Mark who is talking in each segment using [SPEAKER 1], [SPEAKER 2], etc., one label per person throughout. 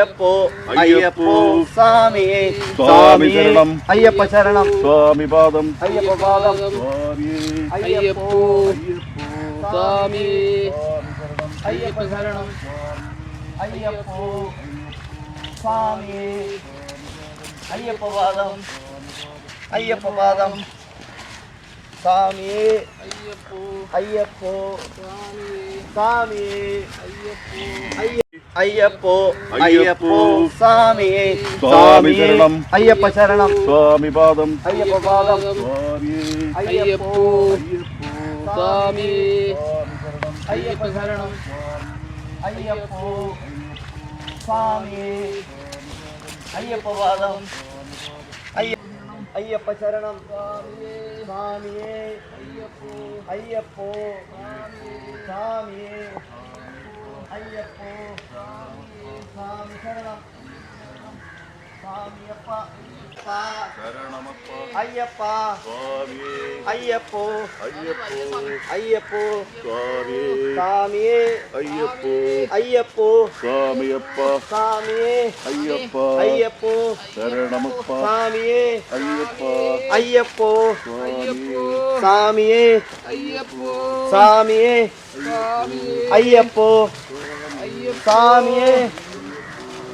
[SPEAKER 1] അയ്യപ്പോ
[SPEAKER 2] അയ്യപ്പോ.
[SPEAKER 1] അയ്യപ്പോ സ്വാമിയേ
[SPEAKER 2] സ്വാമി ശരണം.
[SPEAKER 1] അയ്യപ്പ ശരണം
[SPEAKER 2] സ്വാമി പാദം
[SPEAKER 1] അയ്യപ്പ പാദം
[SPEAKER 2] സ്വാമിയേ
[SPEAKER 1] അയ്യപ്പോ
[SPEAKER 3] സ്വാമി
[SPEAKER 1] അയ്യപ്പ ശരണം അയ്യപ്പോ സ്വാമിയേ അയ്യപ്പ പാദം അയ്യപ്പ പാദം സ്വാമിയേ അയ്യപ്പോ സ്വാമിയേ അയ്യപ്പോ അയ്യപ്പോ സ്വാമിയെ
[SPEAKER 2] സ്വാമി ശരണം.
[SPEAKER 1] അയ്യപ്പ ശരണം.
[SPEAKER 2] സ്വാമി പാദം.
[SPEAKER 1] അയ്യപ്പ പാദം.
[SPEAKER 2] സ്വാമിയേ
[SPEAKER 1] അയ്യപ്പോ
[SPEAKER 3] സ്വാമി.
[SPEAKER 1] അയ്യപ്പ ശരണം. അയ്യപ്പോ സ്വാമിയേ അയ്യപ്പ പാദം. അയ്യ അയ്യപ്പ ശരണം. സ്വാമിയേ. അയ്യപ്പോ സ്വാമിയേ. അയ്യപ്പോ സ്വാമി ശരണം സ്വാമിയപ്പ പാ-
[SPEAKER 2] ശരണമപ്പ
[SPEAKER 1] അയ്യപ്പ
[SPEAKER 2] സ്വാമിയേ
[SPEAKER 1] അയ്യപ്പോ
[SPEAKER 2] അയ്യപ്പോ
[SPEAKER 1] അയ്യപ്പോ
[SPEAKER 2] സ്വാമിയേ
[SPEAKER 1] സ്വാമിയേ
[SPEAKER 2] അയ്യപ്പോ
[SPEAKER 1] അയ്യപ്പോ
[SPEAKER 2] സ്വാമിയപ്പ
[SPEAKER 1] സ്വാമിയേ
[SPEAKER 2] അയ്യപ്പ
[SPEAKER 1] അയ്യപ്പോ
[SPEAKER 2] ശരണമപ്പ
[SPEAKER 1] സ്വാമിയേ
[SPEAKER 2] അയ്യപ്പ
[SPEAKER 1] അയ്യപ്പോ
[SPEAKER 2] സ്വാമിയേ
[SPEAKER 1] സ്വാമിയേ
[SPEAKER 3] അയ്യപ്പോ
[SPEAKER 1] സ്വാമിയേ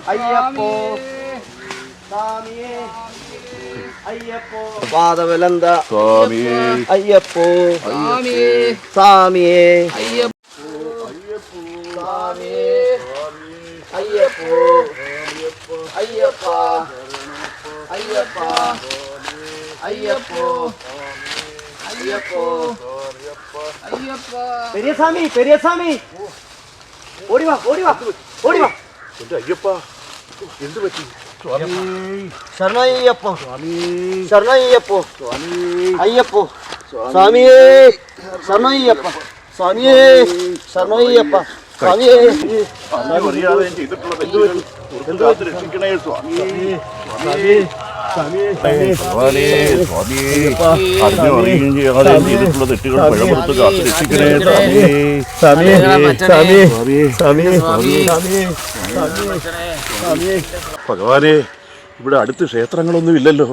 [SPEAKER 1] അയ്യപ്പോ സ്വാമിയേ അയ്യപ്പോ സ്വാമിയേ അയ്യപ്പോ പാദവലന്ത
[SPEAKER 2] സ്വാമിയേ
[SPEAKER 1] അയ്യപ്പോ
[SPEAKER 3] സ്വാമി
[SPEAKER 1] സ്വാമിയേ
[SPEAKER 3] അയ്യപ്പോ
[SPEAKER 1] സ്വാമിയേ അയ്യപ്പോ അയ്യപ്പ അയ്യപ്പ അയ്യപ്പോ അയ്യപ്പോ
[SPEAKER 3] അയ്യപ്പ
[SPEAKER 1] പെരിയസ്വാമി പെരിയസ്വാമി ഓടി വാ ഓടി വാ ഓടി വാ
[SPEAKER 2] എന്റെ അയ്യപ്പ എന്ത് പറ്റി സ്വാമി
[SPEAKER 1] ശരണയ്യപ്പോ
[SPEAKER 2] സ്വാമി
[SPEAKER 1] ശരണയ്യപ്പോ
[SPEAKER 2] സ്വാമി
[SPEAKER 1] അയ്യപ്പോ സ്വാമിയേ ശരണയ്യപ്പ സ്വാമിയേ ശരണയ്യപ്പ സ്വാമിയേ
[SPEAKER 2] അങ്ങ് അറിയാതെ ചെയ്തിട്ടുള്ള പുറത്ത് കാത്ത് രക്ഷിക്കണേ സ്വാമി സ്വാമി ഭഗവാനെ ഇവിടെ അടുത്ത് ക്ഷേത്രങ്ങളൊന്നും ഇല്ലല്ലോ.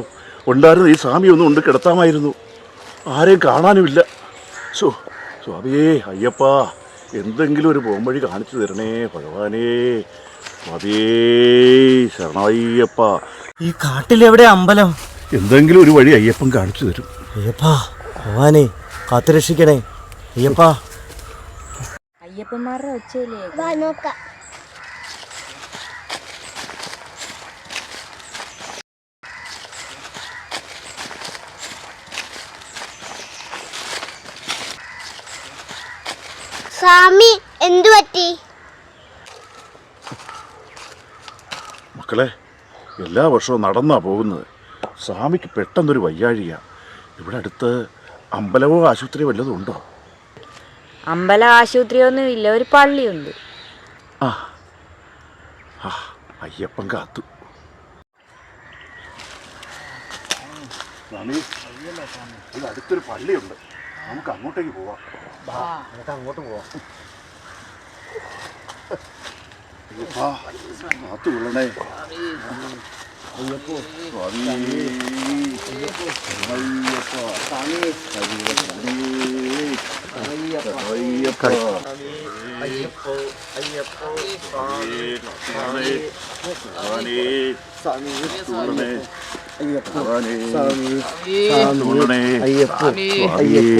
[SPEAKER 2] ഉണ്ടായിരുന്നു ഈ സ്വാമി ഒന്നും ഉണ്ട് കിടത്താമായിരുന്നു. ആരെയും കാണാനുമില്ല. സോ സ്വാമിയേ അയ്യപ്പ എന്തെങ്കിലും ഒരു പോംവഴി കാണിച്ചു തരണേ ഭഗവാനേ. ശരണയ്യപ്പ
[SPEAKER 1] ഈ കാട്ടിലെവിടെ അമ്പലം?
[SPEAKER 2] എന്തെങ്കിലും ഒരു വഴി അയ്യപ്പൻ കാണിച്ചു തരും.
[SPEAKER 1] അയ്യപ്പാ ഭവാനേ കാത്തു രക്ഷിക്കണേ അയ്യപ്പാ.
[SPEAKER 4] അയ്യപ്പന്മാരുടെ ഒച്ചയില്ലേ?
[SPEAKER 5] വാ നോക്കാം. സ്വാമി എന്തു പറ്റി?
[SPEAKER 2] മക്കളെ എല്ലാ വർഷവും നടന്നാ പോകുന്നത്. സ്വാമിക്ക് പെട്ടെന്നൊരു വയ്യാഴിയാ ഇവിടെ അടുത്ത് അമ്പലമോ ആശുപത്രിയോ വല്ലതും ഉണ്ടോ?
[SPEAKER 4] അമ്പല ആശുപത്രിയൊന്നും ഇല്ല ഒരു പള്ളിയുണ്ട്.
[SPEAKER 2] ആ ആ അയ്യപ്പൻ കാത്തു. സ്വാമി അടുത്തൊരു പള്ളിയുണ്ട്. നമുക്ക് അങ്ങോട്ടേക്ക് പോവാം.
[SPEAKER 1] അങ്ങോട്ട് പോവാം.
[SPEAKER 2] അയ്യപ്പാ കാത്തു കൊള്ളണേ അയ്യപ്പോ അയ്യപ്പ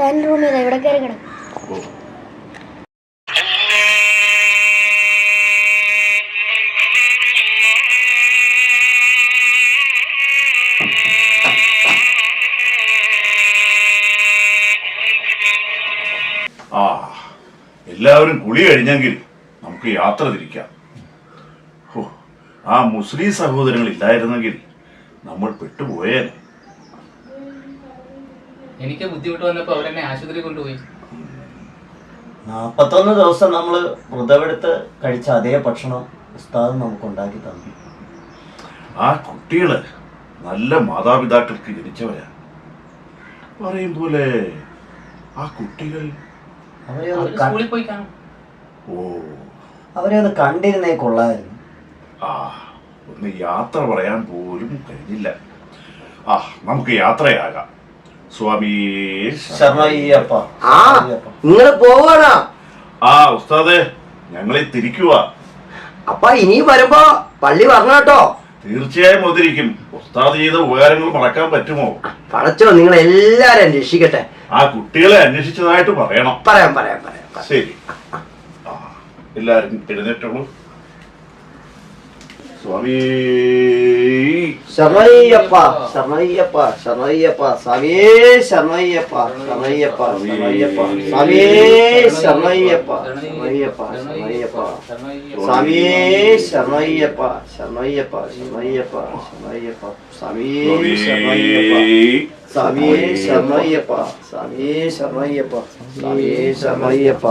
[SPEAKER 5] ക്രിസ്ത്യാനി റൂമിൽ ഇവിടെ കയറി കിടക്കും
[SPEAKER 2] ആ എല്ലാവരും കുളി കഴിഞ്ഞെങ്കിൽ നമുക്ക് യാത്ര തിരിക്കാം. ആ മുസ്ലിം സഹോദരങ്ങൾ ഇല്ലായിരുന്നെങ്കിൽ നമ്മൾ പെട്ടുപോയേനെ.
[SPEAKER 3] എനിക്ക് ബുദ്ധിമുട്ട് വന്നപ്പോ അവരെന്നെ ആശുപത്രി കൊണ്ടുപോയി.
[SPEAKER 1] നാപ്പത്തൊന്ന് ദിവസം നമ്മൾ വ്രതമെടുത്ത് കഴിച്ച അതേ ഭക്ഷണം ഉസ്താദ് നമുക്ക് ഉണ്ടാക്കി തന്നു.
[SPEAKER 2] ആ കുട്ടികൾ നല്ല മാതാപിതാക്കൾക്ക് ജനിച്ചവരാ. പറയും പോലെ ആ കുട്ടികൾ
[SPEAKER 1] അവരെ
[SPEAKER 3] അത്
[SPEAKER 1] ഒന്ന്
[SPEAKER 3] പോയി കാണും.
[SPEAKER 2] ഓ.
[SPEAKER 1] അവരെ ഒന്ന് കണ്ടിരുന്നേ കൊള്ളായിരുന്നു
[SPEAKER 2] ആ ഒന്ന് യാത്ര പറയാൻ പോലും കഴിഞ്ഞില്ല. ആ നമുക്ക് യാത്രയാകാം. സ്വാമി
[SPEAKER 6] ആ നിങ്ങൾ പോവാണോ
[SPEAKER 2] ആ ഉസ്താദെ ഞങ്ങളെ തിരിക്കുക
[SPEAKER 6] അപ്പൊ ഇനി വരുമ്പോ പള്ളി വരണം കേട്ടോ.
[SPEAKER 2] തീർച്ചയായും വന്നിരിക്കും. ഉസ്താദ് ചെയ്ത ഉപകാരങ്ങൾ മറക്കാൻ പറ്റുമോ?
[SPEAKER 6] പറച്ചോ നിങ്ങൾ എല്ലാരും അന്വേഷിക്കട്ടെ.
[SPEAKER 2] ആ കുട്ടികളെ അന്വേഷിച്ചതായിട്ട് പറയണം.
[SPEAKER 6] പറയാം പറയാം പറയാം.
[SPEAKER 2] ശരി. എല്ലാരും എഴുന്നേറ്റുള്ളൂ ಸ್ವಾಮಿ
[SPEAKER 1] ಶರಣಯ್ಯಪ್ಪ ಶರಣಯ್ಯಪ್ಪ ಶರಣಯ್ಯಪ್ಪ ಸ್ವಾಮಿಯೇ ಶರಣಯ್ಯಪ್ಪ ಶರಣಯ್ಯಪ್ಪ ಶರಣಯ್ಯಪ್ಪ ಸ್ವಾಮಿಯೇ ಶರಣಯ್ಯಪ್ಪ ಶರಣಯ್ಯಪ್ಪ ಶರಣಯ್ಯಪ್ಪ ಸ್ವಾಮಿಯೇ ಶರಣಯ್ಯಪ್ಪ ಶರಣಯ್ಯಪ್ಪ ಶರಣಯ್ಯಪ್ಪ ಶರಣಯ್ಯಪ್ಪ ಸ್ವಾಮಿಯೇ ಶರಣಯ್ಯಪ್ಪ ಸ್ವಾಮಿಯೇ ಶರಣಯ್ಯಪ್ಪ ಸ್ವಾಮಿಯೇ ಶರಣಯ್ಯಪ್ಪ ಸ್ವಾಮಿಯೇ ಶರಣಯ್ಯಪ್ಪ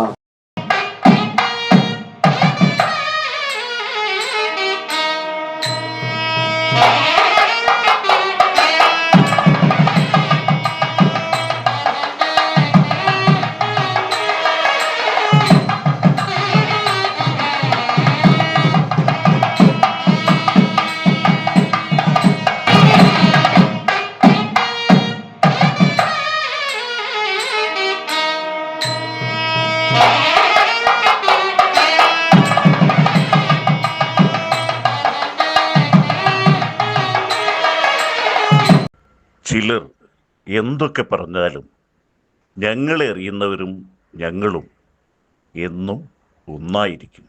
[SPEAKER 2] ചിലർ എന്തൊക്കെ പറഞ്ഞാലും ഞങ്ങളെ അറിയുന്നവരും ഞങ്ങളും എന്നും ഒന്നായിരിക്കും.